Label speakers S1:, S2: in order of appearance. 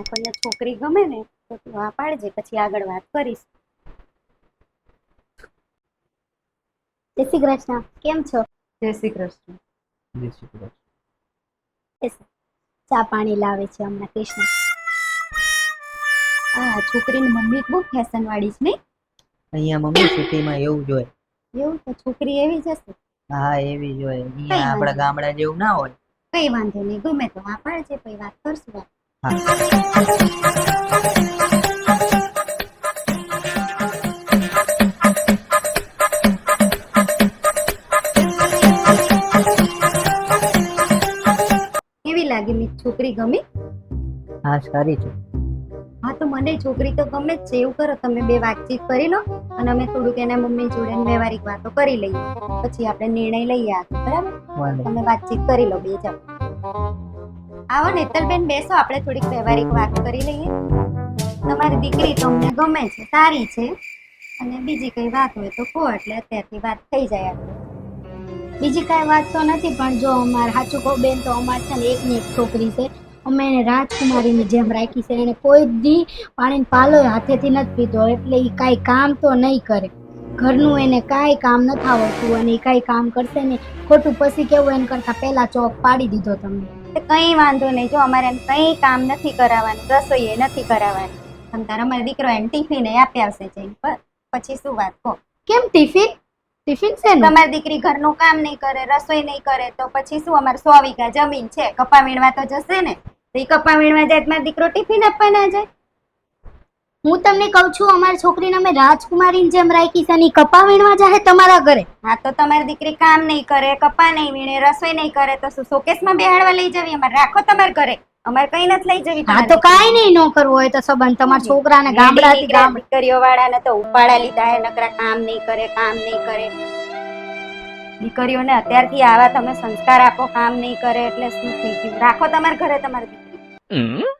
S1: આપણને છોકરી ગમે ને તો તું આ પાડજે પછી આગળ વાત કરીશ. જય શ્રી કૃષ્ણ. કેમ છો?
S2: જય શ્રી કૃષ્ણ.
S3: જય શ્રી કૃષ્ણ.
S1: ચા પાણી લાવે છે હમણાં કૃષ્ણ આ છોકરીની મમ્મી બહુ ફેશન વાળી છે નહીં?
S3: અહીંયા મમ્મી સિટીમાં એવું જ હોય.
S1: એવું તો છોકરી એવી જ હશે?
S3: હા એવી જ હોય. અહીંયા આપણા ગામડા જેવું ના હોય.
S1: કઈ વાંધો નહીં ગમે તો. આ પાડજે પછી વાત કરશું વાત.
S3: હા
S1: કેવી લાગી મી છોકરી ગમી?
S3: હા સારી છે.
S1: હા તો મને છોકરી તો ગમે જ છે. એવું કરો તમે બે વાતચીત કરી લો અને અમે થોડુંક એના મમ્મી જોડે વ્યવહારિક વાતો કરી લઈએ. પછી આપણે નિર્ણય લઈએ આગળ બરાબર? તમે વાતચીત કરી લો બે જાઓ. આવો નેતલબેન બેસો, આપણે થોડીક વ્યવહારિક વાત કરી લઈએ. તમારી દીકરી તો અમને ગમે છે, સારી છે, અને બીજી કઈ વાત હોય તો કહો, એટલે અત્યારથી વાત થઈ જાય બીજી કાંઈ વાત તો નથી, પણ જો અમારે સાચું કહું, બેન તો અમારે છે ને એકની એક છોકરી છે. અમે એને રાજકુમારીની જેમ રાખી છે, એને કોઈ દી પાણીનો પાલો હાથેથી નથી પીધો, એટલે એ કાંઈ કામ તો નહીં કરે. ઘરનું એને કાંઈ કામ નથી આવડતું, અને એ કાંઈ કામ કરશે ને ખોટું પછી કેવું, એને કરતા પહેલાં ચોક પાડી દીધો તમને. કંઈ વાંધો નહીં. જો અમારે એને કંઈ કામ નથી કરાવવાનું રસોઈ એ નથી કરાવવાની. તમ તારા મારો દીકરો એને ટિફિન એ આપી આવશે જઈને. પછી શું વાત? કહો. કેમ ટિફિન? ટિફિન છે તમારી દીકરી ઘરનું કામ નહીં કરે રસોઈ નહીં કરે તો પછી શું? અમારે સો વીઘા જમીન છે. કપા વીણવા તો જશે ને? તો એ કપા વીણવા જાય તો મારો દીકરો ટિફિન આપવાના જાય? હું તમને કહું છું અમારી છોકરીને અમે રાજકુમારીની જેમ રાખી છે અને કપા વીણવા જાય તમારા ઘરે. હા તો તમારી દીકરી કામ નહીં કરે કપા નહીં વીણે રસોઈ નહીં કરે તો શું શોકેસમાં બેહાડવા લઈ જવી? અમારે રાખો તમારા ઘરે. અમારે કઈ નથી લઈ જવી
S4: હા તો કાંઈ નહીં ન કરવું હોય તો સંબંધ. તમારા છોકરાને ગામડાથી ગામ
S1: દીકરીઓ વાળાને તો ઉપાડા લીધા હે નકરા કામ નહીં કરે કામ નહીં કરે. દીકરીઓને અત્યારથી આવા તમે સંસ્કાર આપો કામ નહીં કરે એટલે શું થઈ ગયું? રાખો તમારા ઘરે તમારી દીકરી.